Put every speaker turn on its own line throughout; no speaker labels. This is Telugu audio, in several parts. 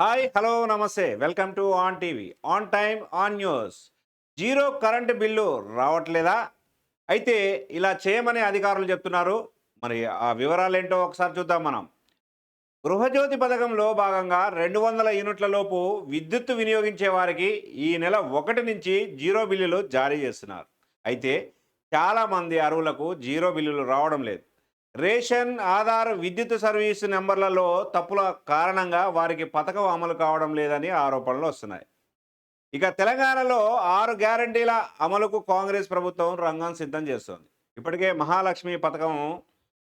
హాయ్ హలో నమస్తే. Welcome to on TV. On time on news. Zero current bill రావట్లేదా? అయితే ఇలా చేయమని అధికారులు చెప్తున్నారు. మరి ఆ వివరాలు ఏంటో ఒకసారి చూద్దాం మనం. గృహజ్యోతి పథకంలో భాగంగా రెండు వందల యూనిట్లలోపు విద్యుత్ విద్యుత్తు వినియోగించే వారికి ఈ నెల ఒకటి నుంచి జీరో బిల్లులు జారీ చేస్తున్నారు. అయితే చాలామంది అరువులకు జీరో బిల్లులు రావడం లేదు. రేషన్ ఆధార్ విద్యుత్ సర్వీసు నెంబర్లలో తప్పుల కారణంగా వారికి పథకం అమలు కావడం లేదని ఆరోపణలు వస్తున్నాయి. ఇక తెలంగాణలో ఆరు గ్యారంటీల అమలుకు కాంగ్రెస్ ప్రభుత్వం రంగం సిద్ధం చేస్తోంది. ఇప్పటికే మహాలక్ష్మి పథకం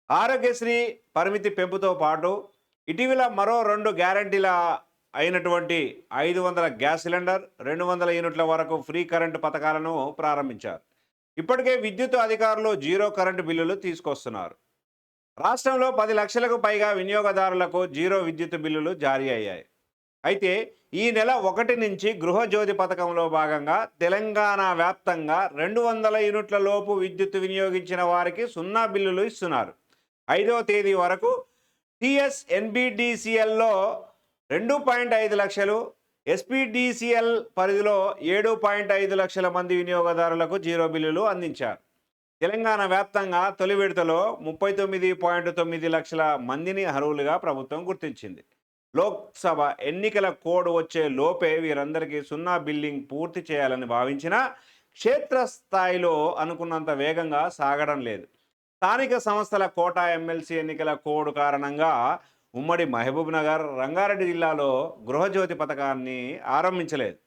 ఆరోగ్యశ్రీ పరిమితి పెంపుతో పాటు ఇటీవల మరో రెండు గ్యారంటీల అయినటువంటి ఐదు వందల గ్యాస్ సిలిండర్ రెండు వందల యూనిట్ల వరకు ఫ్రీ కరెంటు పథకాలను ప్రారంభించారు. ఇప్పటికే విద్యుత్ అధికారులు జీరో కరెంటు బిల్లులు తీసుకొస్తున్నారు. రాష్ట్రంలో పది లక్షలకు పైగా వినియోగదారులకు జీరో విద్యుత్ బిల్లులు జారీ అయ్యాయి. అయితే ఈ నెల ఒకటి నుంచి గృహజ్యోతి పథకంలో భాగంగా తెలంగాణ వ్యాప్తంగా రెండు వందల యూనిట్ల లోపు విద్యుత్ వినియోగించిన వారికి సున్నా బిల్లులు ఇస్తున్నారు. ఐదవ తేదీ వరకు టిఎస్ ఎన్బిడిసిఎల్లో రెండు పాయింట్ ఐదు లక్షలు ఎస్పీడిసిఎల్ పరిధిలో ఏడు పాయింట్ ఐదు లక్షల మంది వినియోగదారులకు జీరో బిల్లులు అందించారు. తెలంగాణ వ్యాప్తంగా తొలి విడతలో ముప్పై తొమ్మిది పాయింట్ తొమ్మిది లక్షల మందిని అర్హులుగా ప్రభుత్వం గుర్తించింది. లోక్సభ ఎన్నికల కోడ్ వచ్చే లోపే వీరందరికీ సున్నా బిల్లింగ్ పూర్తి చేయాలని భావించిన క్షేత్రస్థాయిలో అనుకున్నంత వేగంగా సాగడం లేదు. స్థానిక సంస్థల కోటా ఎమ్మెల్సీ ఎన్నికల కోడ్ కారణంగా ఉమ్మడి మహబూబ్ నగర్ రంగారెడ్డి జిల్లాలో గృహజ్యోతి పథకాన్ని ఆరంభించలేదు.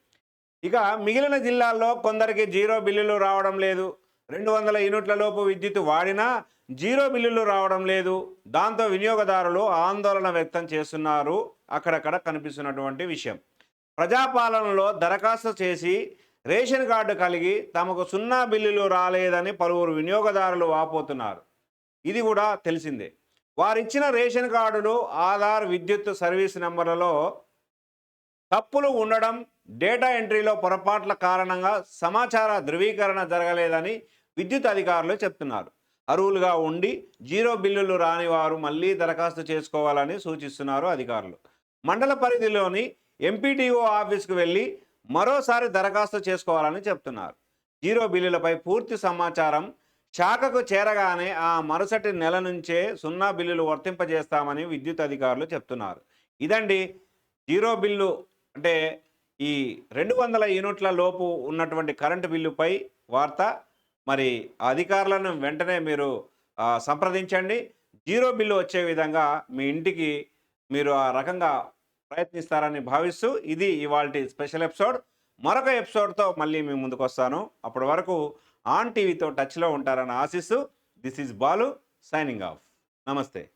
ఇక మిగిలిన జిల్లాల్లో కొందరికి జీరో బిల్లులు రావడం లేదు. రెండు వందల యూనిట్ల లోపు విద్యుత్ వాడినా జీరో బిల్లులు రావడం లేదు. దాంతో వినియోగదారులు ఆందోళన వ్యక్తం చేస్తున్నారు. అక్కడక్కడ కనిపిస్తున్నటువంటి విషయం. ప్రజాపాలనలో దరఖాస్తు చేసి రేషన్ కార్డు కలిగి తమకు సున్నా బిల్లులు రాలేదని పలువురు వినియోగదారులు వాపోతున్నారు. ఇది కూడా తెలిసిందే. వారిచ్చిన రేషన్ కార్డులు ఆధార్ విద్యుత్ సర్వీస్ నెంబర్లలో తప్పులు ఉండడం డేటా ఎంట్రీలో పొరపాట్ల కారణంగా సమాచార ధృవీకరణ జరగలేదని విద్యుత్ అధికారులు చెప్తున్నారు. అరువులుగా ఉండి జీరో బిల్లులు రాని వారు మళ్ళీ దరఖాస్తు చేసుకోవాలని సూచిస్తున్నారు అధికారులు. మండల పరిధిలోని ఎంపీటీఓ ఆఫీస్కు వెళ్ళి మరోసారి దరఖాస్తు చేసుకోవాలని చెప్తున్నారు. జీరో బిల్లులపై పూర్తి సమాచారం శాఖకు చేరగానే ఆ మరుసటి నెల నుంచే సున్నా బిల్లులు వర్తింపజేస్తామని విద్యుత్ అధికారులు చెప్తున్నారు. ఇదండి జీరో బిల్లు అంటే ఈ రెండు వందల యూనిట్ల లోపు ఉన్నటువంటి కరెంటు బిల్లుపై వార్త. మరి అధికారులను వెంటనే మీరు సంప్రదించండి. జీరో బిల్లు వచ్చే విధంగా మీ ఇంటికి మీరు ఆ రకంగా ప్రయత్నిస్తారని భావిస్తూ ఇది ఇవాళ స్పెషల్ ఎపిసోడ్. మరొక ఎపిసోడ్తో మళ్ళీ మీ ముందుకు వస్తాను. అప్పటి వరకు ఆన్ టీవీతో టచ్లో ఉంటారని ఆశిస్తూ this is Balu signing off. నమస్తే.